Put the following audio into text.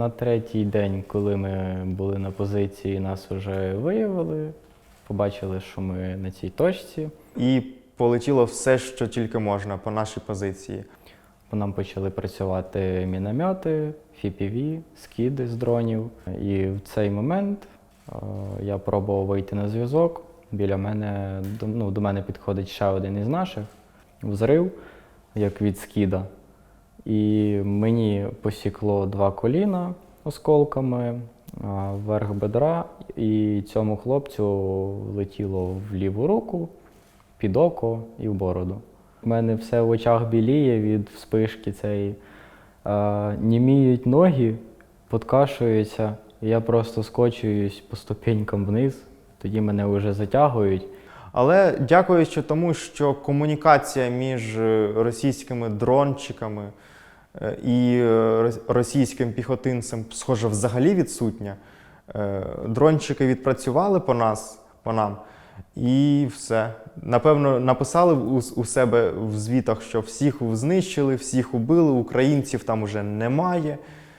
на третій день, коли ми були на позиції, нас вже виявили, побачили, що ми на цій точці. І полетіло все, що тільки можна по нашій позиції. По нам почали працювати міномети, FPV, скиди з дронів. І в цей момент е, я пробував вийти на зв'язок. Біля мене ну, до мене підходить ще один із наших взрив, як від скида. І мені посікло два коліна осколками, верх бедра, і цьому хлопцю летіло в ліву руку, під око і в бороду. У мене все в очах біліє від вспишки цієї. Німіють ноги, подкашуються. Я просто скочуюсь по ступенькам вниз, тоді мене вже затягують. Але дякуючи тому, що комунікація між е, російськими дрончиками і е, російським піхотинцям, схоже, взагалі відсутня. Е, Дрончики відпрацювали по нас, по нам, і все. Напевно, написали у, себе в звітах, що всіх знищили, всіх убили, українців там уже немає.